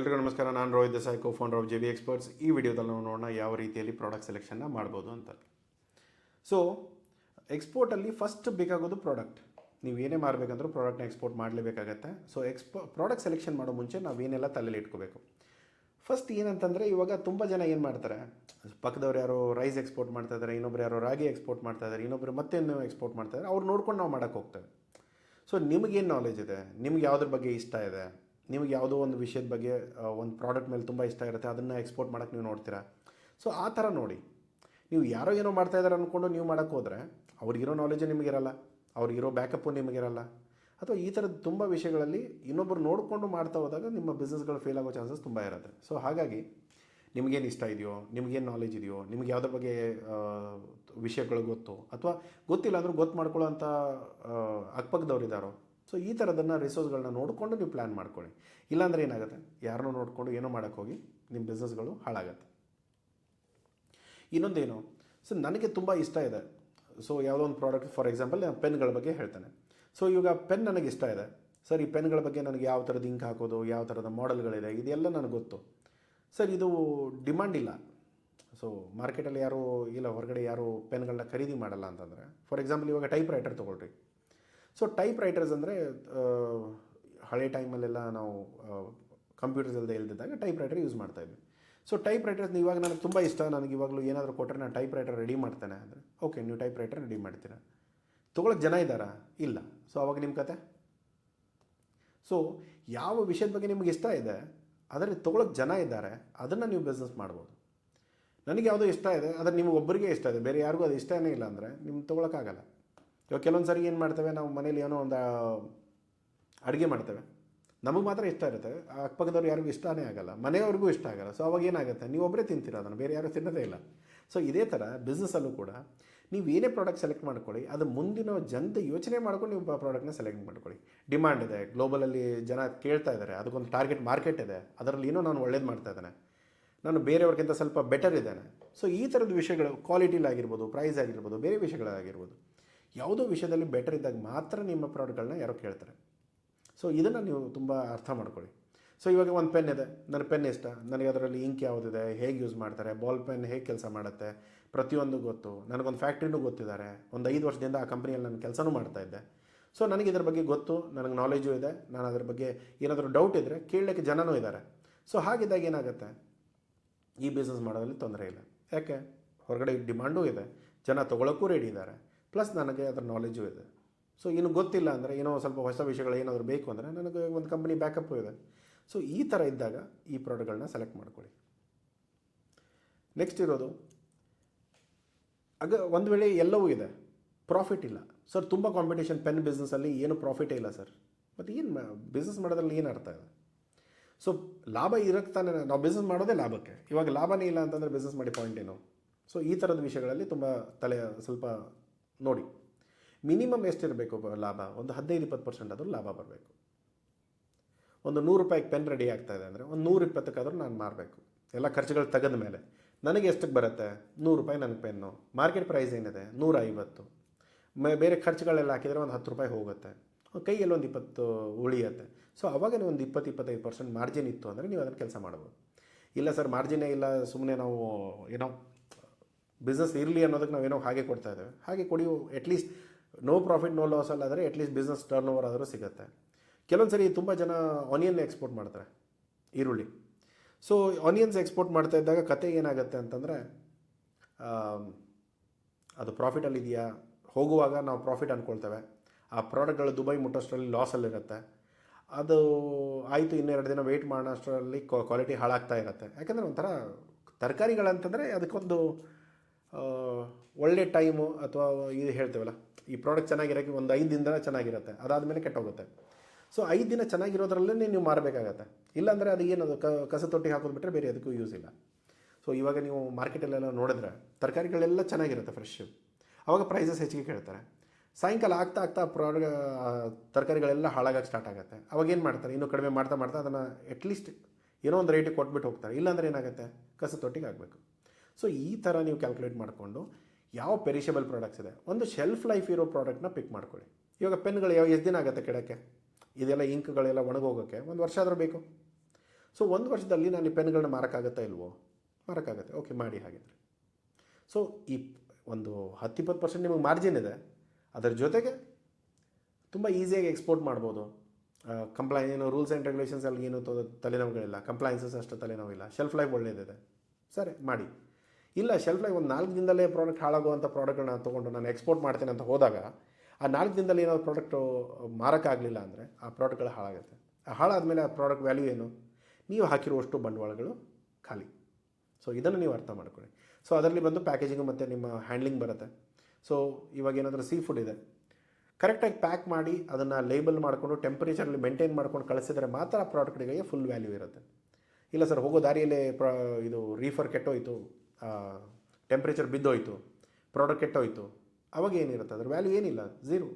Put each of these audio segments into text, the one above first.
ಎಲ್ರಿಗೂ ನಮಸ್ಕಾರ. ನಾನು Rohit Desai co founder of J B experts ಈ ವಿಡಿಯೋದಲ್ಲಿ ನಾವು ನೋಡೋಣ ಯಾವ ರೀತಿಯಲ್ಲಿ ಪ್ರಾಡಕ್ಟ್ ಸೆಲೆಕ್ಷನ್ನ ಮಾಡ್ಬೋದು ಅಂತ. ಸೊ ಎಕ್ಸ್ಪೋರ್ಟಲ್ಲಿ ಫಸ್ಟ್ ಬೇಕಾಗೋದು ಪ್ರಾಡಕ್ಟ್ ನೀವು ಏನೇ ಮಾರಬೇಕಂದ್ರೂ ಪ್ರಾಡಕ್ಟ್ನ ಎಕ್ಸ್ಪೋರ್ಟ್ ಮಾಡಲೇಬೇಕಾಗತ್ತೆ. ಸೊ ಎಕ್ಸ್ಪೋ ಪ್ರಾಡಕ್ಟ್ ಸೆಲೆಕ್ಷನ್ ಮಾಡೋ ಮುಂಚೆ ನಾವು ಏನೆಲ್ಲ ತಲೆಯಲ್ಲಿ ಇಟ್ಕೋಬೇಕು. ಫಸ್ಟ್ ಏನಂತಂದರೆ ಇವಾಗ ತುಂಬ ಜನ ಏನು ಮಾಡ್ತಾರೆ? ಪಕ್ಕದವ್ರು ಯಾರೋ ರೈಸ್ ಎಕ್ಸ್ಪೋರ್ಟ್ ಮಾಡ್ತಾ ಇದ್ದಾರೆ ಇನ್ನೊಬ್ರು ಯಾರೋ ರಾಗಿ ಎಕ್ಸ್ಪೋರ್ಟ್ ಮಾಡ್ತಾ ಇದ್ದಾರೆ ಇನ್ನೊಬ್ರು ಮತ್ತೇನು ಎಕ್ಸ್ಪೋರ್ಟ್ ಮಾಡ್ತಾ ಇದ್ದಾರೆ ಅವ್ರು ನೋಡ್ಕೊಂಡು ನಾವು ಮಾಡೋಕ್ಕೆ ಹೋಗ್ತೇವೆ. ಸೊ ನಿಮಗೇನು ನಾಲೆಜ್ ಇದೆ? ನಿಮ್ಗೆ ಯಾವುದ್ರ ಬಗ್ಗೆ ಇಷ್ಟ ಇದೆ? ನಿಮ್ಗೆ ಯಾವುದೋ ಒಂದು ವಿಷಯದ ಬಗ್ಗೆ ಒಂದು ಪ್ರಾಡಕ್ಟ್ ಮೇಲೆ ತುಂಬ ಇಷ್ಟ ಇರುತ್ತೆ, ಅದನ್ನು ಎಕ್ಸ್ಪೋರ್ಟ್ ಮಾಡೋಕ್ಕೆ ನೀವು ನೋಡ್ತೀರಾ? ಸೊ ಆ ಥರ ನೋಡಿ. ನೀವು ಯಾರೋ ಏನೋ ಮಾಡ್ತಾ ಇದ್ದಾರೆ ಅಂದ್ಕೊಂಡು ನೀವು ಮಾಡೋಕ್ಕೆ ಹೋದರೆ, ಅವ್ರಿಗಿರೋ ನಾಲೆಜು ನಿಮಗಿರಲ್ಲ ಅವ್ರಿಗಿರೋ ಬ್ಯಾಕಪ್ಪು ನಿಮಗಿರಲ್ಲ ಅಥವಾ ಈ ಥರದ ತುಂಬ ವಿಷಯಗಳಲ್ಲಿ ಇನ್ನೊಬ್ಬರು ನೋಡಿಕೊಂಡು ಮಾಡ್ತಾ ಹೋದಾಗ ನಿಮ್ಮ ಬಿಸ್ನೆಸ್ಗಳು ಫೇಲ್ ಆಗೋ ಚಾನ್ಸಸ್ ತುಂಬ ಇರುತ್ತೆ. ಸೊ ಹಾಗಾಗಿ ನಿಮಗೇನು ಇಷ್ಟ ಇದೆಯೋ, ನಿಮಗೇನು ನಾಲೆಜ್ ಇದೆಯೋ, ನಿಮ್ಗೆ ಯಾವುದ್ರ ಬಗ್ಗೆ ವಿಷಯಗಳು ಗೊತ್ತು, ಅಥವಾ ಗೊತ್ತಿಲ್ಲ ಅಂದರೂ ಗೊತ್ತು ಮಾಡ್ಕೊಳ್ಳೋ ಅಂಥ ಅಕ್ಕಪಕ್ಕದವ್ರು ಇದ್ದಾರೋ ಸೊ ಈ ಥರದನ್ನು ರಿಸೋರ್ಸ್ಗಳನ್ನ ನೋಡಿಕೊಂಡು ನೀವು ಪ್ಲ್ಯಾನ್ ಮಾಡ್ಕೊಳ್ಳಿ. ಇಲ್ಲಾಂದರೆ ಏನಾಗುತ್ತೆ? ಯಾರನ್ನೂ ನೋಡಿಕೊಂಡು ಏನೋ ಮಾಡೋಕ್ಕೆ ಹೋಗಿ ನಿಮ್ಮ ಬಿಸ್ನೆಸ್ಗಳು ಹಾಳಾಗತ್ತೆ. ಇನ್ನೊಂದೇನು? ಸೊ ನನಗೆ ತುಂಬ ಇಷ್ಟ ಇದೆ. ಸೊ ಯಾವುದೋ ಒಂದು ಪ್ರಾಡಕ್ಟ್ ಫಾರ್ ಎಕ್ಸಾಂಪಲ್ ಪೆನ್ಗಳ ಬಗ್ಗೆ ಹೇಳ್ತಾನೆ. ಸೊ ಇವಾಗ ಪೆನ್ ನನಗೆ ಇಷ್ಟ ಇದೆ. ಸರ್, ಈ ಪೆನ್ಗಳ ಬಗ್ಗೆ ನನಗೆ ಯಾವ ಥರದ ಇಂಕ್ ಹಾಕೋದು, ಯಾವ ಥರದ ಮಾಡೆಲ್ಗಳಿದೆ ಇದೆಲ್ಲ ನನಗೆ ಗೊತ್ತು. ಸರ್, ಇದು ಡಿಮ್ಯಾಂಡ್ ಇಲ್ಲ. ಸೊ ಮಾರ್ಕೆಟಲ್ಲಿ ಯಾರು, ಇಲ್ಲ ಹೊರಗಡೆ ಯಾರು ಪೆನ್ಗಳನ್ನ ಖರೀದಿ ಮಾಡಲ್ಲ ಅಂತಂದರೆ ಫಾರ್ ಎಕ್ಸಾಂಪಲ್ ಇವಾಗ ಟೈಪ್ ರೈಟರ್ ತೊಗೊಳ್ರಿ. ಸೊ ಟೈಪ್ ರೈಟರ್ಸ್ ಅಂದರೆ ಹಳೆ ಟೈಮಲ್ಲೆಲ್ಲ ನಾವು ಕಂಪ್ಯೂಟರ್ಸ್ ಅಲ್ಲದೆ ಇಲ್ದಿದ್ದಾಗ ಟೈಪ್ ರೈಟರ್ ಯೂಸ್ ಮಾಡ್ತಾಯಿದ್ವಿ ಸೊ ಟೈಪ್ ರೈಟರ್ಸ್ ಇವಾಗ ನನಗೆ ತುಂಬ ಇಷ್ಟ. ನನಗೆ ಇವಾಗಲೂ ಏನಾದರೂ ಕೊಟ್ಟರೆ ನಾನು ಟೈಪ್ ರೈಟರ್ ರೆಡಿ ಮಾಡ್ತೇನೆ ಅಂದರೆ ಓಕೆ ನೀವು ಟೈಪ್ ರೈಟರ್ ರೆಡಿ ಮಾಡ್ತೀರಾ? ತೊಗೊಳಕ್ಕೆ ಜನ ಇದ್ದಾರಾ? ಇಲ್ಲ. ಸೊ ಅವಾಗ ನಿಮ್ಮ ಕತೆ? ಸೊ ಯಾವ ವಿಷಯದ ಬಗ್ಗೆ ನಿಮ್ಗೆ ಇಷ್ಟ ಇದೆ, ಅದರಲ್ಲಿ ತೊಗೊಳಕ್ಕೆ ಜನ ಇದ್ದಾರೆ, ಅದನ್ನು ನೀವು ಬಿಸ್ನೆಸ್ ಮಾಡ್ಬೋದು. ನನಗೆ ಯಾವುದೋ ಇಷ್ಟ ಇದೆ ಅದು ನಿಮ್ಗೆ ಒಬ್ಬರಿಗೆ ಇಷ್ಟ ಇದೆ, ಬೇರೆ ಯಾರಿಗೂ ಅದು ಇಷ್ಟನೇ ಇಲ್ಲ ಅಂದರೆ ನಿಮ್ಗೆ ತೊಗೊಳಕ್ಕಾಗಲ್ಲ ಇವಾಗ ಕೆಲವೊಂದು ಸರಿ ಏನು ಮಾಡ್ತೇವೆ, ನಾವು ಮನೇಲಿ ಏನೋ ಒಂದು ಅಡುಗೆ ಮಾಡ್ತೇವೆ. ನಮಗೆ ಮಾತ್ರ ಇಷ್ಟ ಇರುತ್ತೆ. ಅಕ್ಕಪಕ್ಕದವ್ರು ಯಾರಿಗೂ ಇಷ್ಟನೇ ಆಗಲ್ಲ. ಮನೆಯವ್ರಿಗೂ ಇಷ್ಟ ಆಗಲ್ಲ. ಸೊ ಅವಾಗ ಏನಾಗುತ್ತೆ? ನೀವು ಒಬ್ಬರೇ ತಿಂತೀರ ಅದನ್ನು? ಬೇರೆ ಯಾರು ತಿನ್ನೋದೇ ಇಲ್ಲ. ಸೊ ಇದೇ ಥರ ಬಿಸ್ನೆಸ್ಸಲ್ಲೂ ಕೂಡ ನೀವು ಏನೇ ಪ್ರಾಡಕ್ಟ್ ಸೆಲೆಕ್ಟ್ ಮಾಡ್ಕೊಳ್ಳಿ, ಅದು ಮುಂದಿನ ಜನತೆ ಯೋಚನೆ ಮಾಡ್ಕೊಂಡು ನೀವು ಪ್ರಾಡಕ್ಟ್ನ ಸೆಲೆಕ್ಟ್ ಮಾಡ್ಕೊಳ್ಳಿ. ಡಿಮ್ಯಾಂಡ್ ಇದೆ. ಗ್ಲೋಬಲಲ್ಲಿ ಜನ ಕೇಳ್ತಾ ಇದ್ದಾರೆ ಅದಕ್ಕೊಂದು ಟಾರ್ಗೆಟ್ ಮಾರ್ಕೆಟ್ ಇದೆ. ಅದರಲ್ಲಿ ಏನೋ ನಾನು ಒಳ್ಳೇದು ಮಾಡ್ತಾ ಇದ್ದೇನೆ. ನಾನು ಬೇರೆಯವ್ರಿಗಿಂತ ಸ್ವಲ್ಪ ಬೆಟರ್ ಇದ್ದೇನೆ. ಸೊ ಈ ಥರದ ವಿಷಯಗಳು ಕ್ವಾಲಿಟಿಲಾಗಿರ್ಬೋದು ಪ್ರೈಸ್ ಆಗಿರ್ಬೋದು, ಬೇರೆ ವಿಷಯಗಳಾಗಿರ್ಬೋದು. ಯಾವುದೋ ವಿಷಯದಲ್ಲಿ ಬೆಟರ್ ಇದ್ದಾಗ ಮಾತ್ರ ನಿಮ್ಮ ಪ್ರಾಡಕ್ಟ್ಗಳನ್ನ ಯಾರೋ ಕೇಳ್ತಾರೆ. ಸೊ ಇದನ್ನು ನೀವು ತುಂಬ ಅರ್ಥ ಮಾಡ್ಕೊಳ್ಳಿ. ಸೊ ಇವಾಗ ಒಂದು ಪೆನ್ ಇದೆ. ನನ್ನ ಪೆನ್ ಇಷ್ಟ ನನಗೆ ಅದರಲ್ಲಿ ಇಂಕ್ ಯಾವುದಿದೆ? ಹೇಗೆ ಯೂಸ್ ಮಾಡ್ತಾರೆ? ಬಾಲ್ ಪೆನ್ ಹೇಗೆ ಕೆಲಸ ಮಾಡುತ್ತೆ? ಪ್ರತಿಯೊಂದು ಗೊತ್ತು. ನನಗೊಂದು ಫ್ಯಾಕ್ಟ್ರಿನೂ ಗೊತ್ತಿದ್ದಾರೆ. ಒಂದು ಐದು ವರ್ಷದಿಂದ ಆ ಕಂಪ್ನಿಯಲ್ಲಿ ನಾನು ಕೆಲಸನೂ ಮಾಡ್ತಾ ಇದ್ದೆ. ಸೊ ನನಗೆ ಇದ್ರ ಬಗ್ಗೆ ಗೊತ್ತು. ನನಗೆ ನಾಲೆಜು ಇದೆ. ನಾನು ಅದ್ರ ಬಗ್ಗೆ ಏನಾದರೂ ಡೌಟ್ ಇದ್ದರೆ ಕೇಳಲಿಕ್ಕೆ ಜನನೂ ಇದ್ದಾರೆ. ಸೊ ಹಾಗಿದ್ದಾಗ ಏನಾಗುತ್ತೆ? ಈ ಬಿಸ್ನೆಸ್ ಮಾಡೋದ್ರಲ್ಲಿ ತೊಂದರೆ ಇಲ್ಲ. ಯಾಕೆ? ಹೊರಗಡೆ ಡಿಮಾಂಡೂ ಇದೆ. ಜನ ತೊಗೊಳಕ್ಕೂ ರೆಡಿ ಇದ್ದಾರೆ. ಪ್ಲಸ್ ನನಗೆ ಅದರ ನಾಲೆಜು ಇದೆ. ಸೊ ಏನು ಗೊತ್ತಿಲ್ಲ ಅಂದರೆ ಏನೋ ಸ್ವಲ್ಪ ಹೊಸ ವಿಷಯಗಳು ಏನಾದರೂ ಬೇಕು ಅಂದರೆ ನನಗೆ ಒಂದು ಕಂಪನಿ ಬ್ಯಾಕಪ್ಪು ಇದೆ. ಸೊ ಈ ಥರ ಇದ್ದಾಗ ಈ ಪ್ರಾಡಕ್ಟ್ಗಳನ್ನ ಸೆಲೆಕ್ಟ್ ಮಾಡ್ಕೊಳ್ಳಿ. ನೆಕ್ಸ್ಟ್ ಇರೋದು ಆಗ ಒಂದು ವೇಳೆ ಎಲ್ಲವೂ ಇದೆ ಪ್ರಾಫಿಟ್ ಇಲ್ಲ. ಸರ್ ತುಂಬ ಕಾಂಪಿಟೇಷನ್ ಪೆನ್ ಬಿಸ್ನೆಸ್ಸಲ್ಲಿ ಏನು ಪ್ರಾಫಿಟೇ ಇಲ್ಲ ಸರ್ ಮತ್ತು ಏನು ಬಿಸ್ನೆಸ್ ಮಾಡೋದ್ರಲ್ಲಿ ಏನು ಅರ್ಥ ಇದೆ? ಸೊ ಲಾಭ ಇರಕ್ಕೆ ತಾನೇ ನಾವು ಬಿಸ್ನೆಸ್ ಮಾಡೋದೇ ಲಾಭಕ್ಕೆ. ಇವಾಗ ಲಾಭನೇ ಇಲ್ಲ ಅಂತಂದರೆ ಬಿಸ್ನೆಸ್ ಮಾಡಿ ಪಾಯಿಂಟ್ ಏನು? ಸೊ ಈ ಥರದ ವಿಷಯಗಳಲ್ಲಿ ತುಂಬ ತಲೆ ಸ್ವಲ್ಪ ನೋಡಿ ಮಿನಿಮಮ್ ಎಷ್ಟಿರಬೇಕು ಲಾಭ? ಒಂದು ಹದಿನೈದು, ಇಪ್ಪತ್ತು ಪರ್ಸೆಂಟ್ ಆದರೂ ಲಾಭ ಬರಬೇಕು. ಒಂದು ನೂರು ರೂಪಾಯಿಗೆ ಪೆನ್ ರೆಡಿ ಆಗ್ತಾ ಇದೆ ಅಂದರೆ ಒಂದು ನೂರು, ಇಪ್ಪತ್ತಕ್ಕಾದರೂ ನಾನು ಮಾರಬೇಕು. ಎಲ್ಲ ಖರ್ಚುಗಳು ತೆಗೆದ ಮೇಲೆ. ನನಗೆ ಎಷ್ಟಕ್ಕೆ ಬರುತ್ತೆ? ನೂರು ರೂಪಾಯಿ ನನಗೆ ಪೆನ್ನು ಮಾರ್ಕೆಟ್ ಪ್ರೈಸ್ ಏನಿದೆ? ನೂರ ಐವತ್ತು. ಮ ಬೇರೆ ಖರ್ಚುಗಳೆಲ್ಲ ಹಾಕಿದರೆ ಒಂದು ಹತ್ತು ರೂಪಾಯಿ ಹೋಗುತ್ತೆ. ಕೈಯಲ್ಲಿ ಒಂದು ಇಪ್ಪತ್ತು ಉಳಿಯುತ್ತೆ. ಸೊ ಅವಾಗ ಒಂದು ಇಪ್ಪತ್ತು, ಇಪ್ಪತ್ತೈದು ಪರ್ಸೆಂಟ್ ಮಾರ್ಜಿನ್ ಇತ್ತು ಅಂದರೆ ನೀವು ಅದನ್ನು ಕೆಲಸ ಮಾಡ್ಬೋದು. ಇಲ್ಲ ಸರ್ ಮಾರ್ಜಿನೇ ಇಲ್ಲ ಸುಮ್ಮನೆ ನಾವು ಏನೋ ಬಿಸ್ನೆಸ್ ಇರಲಿ ಅನ್ನೋದಕ್ಕೆ ನಾವೇನೋ ಹಾಗೆ ಕೊಡ್ತಾ ಇದ್ದೇವೆ. ಹಾಗೆ ಕೊಡಿ at least no profit no loss ಅಲ್ಲಾದರೆ at least business turnover ಆದರೂ ಸಿಗುತ್ತೆ. ಕೆಲವೊಂದು ಸರಿ ತುಂಬ ಜನ ಆನಿಯನ್ ಎಕ್ಸ್ಪೋರ್ಟ್ ಮಾಡ್ತಾರೆ, ಈರುಳ್ಳಿ. ಸೊ ಆನಿಯನ್ಸ್ ಎಕ್ಸ್ಪೋರ್ಟ್ ಮಾಡ್ತಾ ಇದ್ದಾಗ ಕತೆ ಏನಾಗುತ್ತೆ ಅಂತಂದರೆ ಅದು ಪ್ರಾಫಿಟಲ್ಲಿ ಇದೆಯಾ? ಹೋಗುವಾಗ ನಾವು ಪ್ರಾಫಿಟ್ ಅಂದ್ಕೊಳ್ತೇವೆ ಆ ಪ್ರಾಡಕ್ಟ್ಗಳು ದುಬೈ ಮುಟ್ಟೋಷ್ಟರಲ್ಲಿ ಲಾಸಲ್ಲಿರುತ್ತೆ ಅದು ಆಯಿತು, ಇನ್ನೆರಡು ದಿನ ವೆಯ್ಟ್ ಮಾಡೋಷ್ಟರಲ್ಲಿ ಕ್ವಾಲಿಟಿ ಹಾಳಾಗ್ತಾ ಇರುತ್ತೆ. ಯಾಕಂದರೆ ಒಂಥರ ತರಕಾರಿಗಳಂತಂದರೆ ಅದಕ್ಕೊಂದು ಒಳ್ಳೆ ಟೈಮು ಅಥವಾ ಇದು ಹೇಳ್ತೇವಲ್ಲ, ಈ ಪ್ರಾಡಕ್ಟ್ ಚೆನ್ನಾಗಿರೋಕ್ಕೆ ಒಂದು ಐದು ದಿನದ ಚೆನ್ನಾಗಿರುತ್ತೆ, ಅದಾದಮೇಲೆ ಕೆಟ್ಟೋಗುತ್ತೆ. ಸೊ ಐದು ದಿನ ಚೆನ್ನಾಗಿರೋದ್ರಲ್ಲೇ ನೀವು ಮಾರಬೇಕಾಗತ್ತೆ. ಇಲ್ಲಾಂದರೆ ಅದು ಏನದು ಕಸ ತೊಟ್ಟಿ ಹಾಕೋದು ಬಿಟ್ಟರೆ ಬೇರೆ ಅದಕ್ಕೂ ಯೂಸ್ ಇಲ್ಲ. ಸೊ ಇವಾಗ ನೀವು ಮಾರ್ಕೆಟಲ್ಲೆಲ್ಲ ನೋಡಿದ್ರೆ ತರಕಾರಿಗಳೆಲ್ಲ ಚೆನ್ನಾಗಿರುತ್ತೆ ಫ್ರೆಶ್ ಅವಾಗ ಪ್ರೈಸಸ್ ಹೆಚ್ಚಿಗೆ ಕೇಳ್ತಾರೆ. ಸಾಯಂಕಾಲ ಆಗ್ತಾ ಆಗ್ತಾ ಪ್ರಾಡ ತರಕಾರಿಗಳೆಲ್ಲ ಹಾಳಾಗಕ್ಕೆ ಸ್ಟಾರ್ಟ್ ಆಗುತ್ತೆ. ಅವಾಗ ಏನು ಮಾಡ್ತಾರೆ, ಇನ್ನೂ ಕಡಿಮೆ ಮಾಡ್ತಾ ಮಾಡ್ತಾ ಅದನ್ನು ಅಟ್ಲೀಸ್ಟ್ ಏನೋ ಒಂದು ರೇಟಿಗೆ ಕೊಟ್ಬಿಟ್ಟು ಹೋಗ್ತಾರೆ. ಇಲ್ಲಾಂದ್ರೆ ಏನಾಗುತ್ತೆ, ಕಸ ತೊಟ್ಟಿಗೆ ಆಗಬೇಕು ಸೊ ಈ ಥರ ನೀವು ಕ್ಯಾಲ್ಕುಲೇಟ್ ಮಾಡಿಕೊಂಡು ಯಾವ ಪೆರಿಷಬಲ್ ಪ್ರಾಡಕ್ಟ್ಸ್ ಇದೆ, ಒಂದು ಶೆಲ್ಫ್ ಲೈಫ್ ಇರೋ ಪ್ರಾಡಕ್ಟ್ನ ಪಿಕ್ ಮಾಡ್ಕೊಳ್ಳಿ. ಇವಾಗ ಪೆನ್ಗಳು ಯಾವ, ಎಷ್ಟು ದಿನ ಆಗುತ್ತೆ ಕೆಡಕ್ಕೆ? ಇದೆಲ್ಲ ಇಂಕ್ಗಳೆಲ್ಲ ಒಣಗೋಗೋಕ್ಕೆ ಒಂದು ವರ್ಷ ಆದರೂ ಬೇಕು. ಸೊ ಒಂದು ವರ್ಷದಲ್ಲಿ ನಾನು ಈ ಪೆನ್ಗಳನ್ನ ಮಾರೋಕ್ಕಾಗತ್ತಾ ಇಲ್ವೋ? ಮಾರೋಕ್ಕಾಗತ್ತೆ. ಓಕೆ ಮಾಡಿ ಹಾಗಿದ್ರೆ ಸೊ ಈ ಒಂದು ಹತ್ತಿಪ್ಪತ್ತು ಪರ್ಸೆಂಟ್ ನಿಮಗೆ ಮಾರ್ಜಿನ್ ಇದೆ. ಅದರ ಜೊತೆಗೆ ತುಂಬ ಈಸಿಯಾಗಿ ಎಕ್ಸ್ಪೋರ್ಟ್ ಮಾಡ್ಬೋದು. ಕಂಪ್ಲೈ ಏನು ರೂಲ್ಸ್ ಆ್ಯಂಡ್ ರೆಗ್ಯುಲೇಷನ್ಸ್ ಅಲ್ಲಿ ಏನು ತಲೆನೋವುಗಳಿಲ್ಲ. ಕಂಪ್ಲೈನ್ಸಸ್ ಅಷ್ಟು ತಲೆನೋವಿಲ್ಲ. ಶೆಲ್ಫ್ ಲೈಫ್ ಒಳ್ಳೆಯದಿದೆ ಸರಿ, ಮಾಡಿ. ಇಲ್ಲ ಶೆಲ್ಫ್ ಲೈಫ್ ಒಂದು ನಾಲ್ಕು ದಿನದಲ್ಲೇ ಪ್ರಾಡಕ್ಟ್ ಹಾಳಾಗುವಂಥ ಪ್ರಾಡಕ್ಟ್ಗಳನ್ನ ತೊಗೊಂಡು ನಾನು ಎಕ್ಸ್ಪೋರ್ಟ್ ಮಾಡ್ತೀನಿ ಅಂತ ಹೋದಾಗ, ಆ ನಾಲ್ಕು ದಿನದಲ್ಲಿ ಏನಾದ್ರು ಪ್ರಾಡಕ್ಟು ಮಾರೋಕ್ಕಾಗಲಿಲ್ಲ ಅಂದರೆ ಆ ಪ್ರಾಡಕ್ಟ್ಗಳು ಹಾಳಾಗುತ್ತೆ. ಆ ಹಾಳಾದಮೇಲೆ ಆ ಪ್ರಾಡಕ್ಟ್ ವ್ಯಾಲ್ಯೂ ಏನು? ನೀವು ಹಾಕಿರುವಷ್ಟು ಬಂಡವಾಳಗಳು ಖಾಲಿ. ಸೊ ಇದನ್ನು ನೀವು ಅರ್ಥ ಮಾಡ್ಕೊಳ್ಳಿ. ಸೊ ಅದರಲ್ಲಿ ಬಂದು ಪ್ಯಾಕೇಜಿಂಗ್ ಮತ್ತು ನಿಮ್ಮ ಹ್ಯಾಂಡ್ಲಿಂಗ್ ಬರುತ್ತೆ. ಸೊ ಇವಾಗ ಏನಾದರೂ ಸೀ ಫುಡ್ ಇದೆ. ಕರೆಕ್ಟಾಗಿ ಪ್ಯಾಕ್ ಮಾಡಿ ಅದನ್ನು ಲೇಬಲ್ ಮಾಡಿಕೊಂಡು ಟೆಂಪ್ರೇಚರಲ್ಲಿ ಮೇಂಟೈನ್ ಮಾಡ್ಕೊಂಡು ಕಳಿಸಿದರೆ ಮಾತ್ರ ಆ ಪ್ರಾಡಕ್ಟ್ಗಳಿಗೆ ಫುಲ್ ವ್ಯಾಲ್ಯೂ ಇರುತ್ತೆ. ಇಲ್ಲ ಸರ್ ಹೋಗೋ ದಾರಿಯಲ್ಲೇ ಪ್ರಾ ಇದು ರೀಫರ್ ಕೆಟ್ಟೋಯ್ತು. ಟೆಂಪ್ರೇಚರ್ ಬಿದ್ದೋಯ್ತು ಪ್ರಾಡಕ್ಟ್ ಕೆಟ್ಟೋಯ್ತು, ಅವಾಗ ಏನಿರುತ್ತೆ? ಅದ್ರ ವ್ಯಾಲ್ಯೂ ಏನಿಲ್ಲ ಝೀರೋ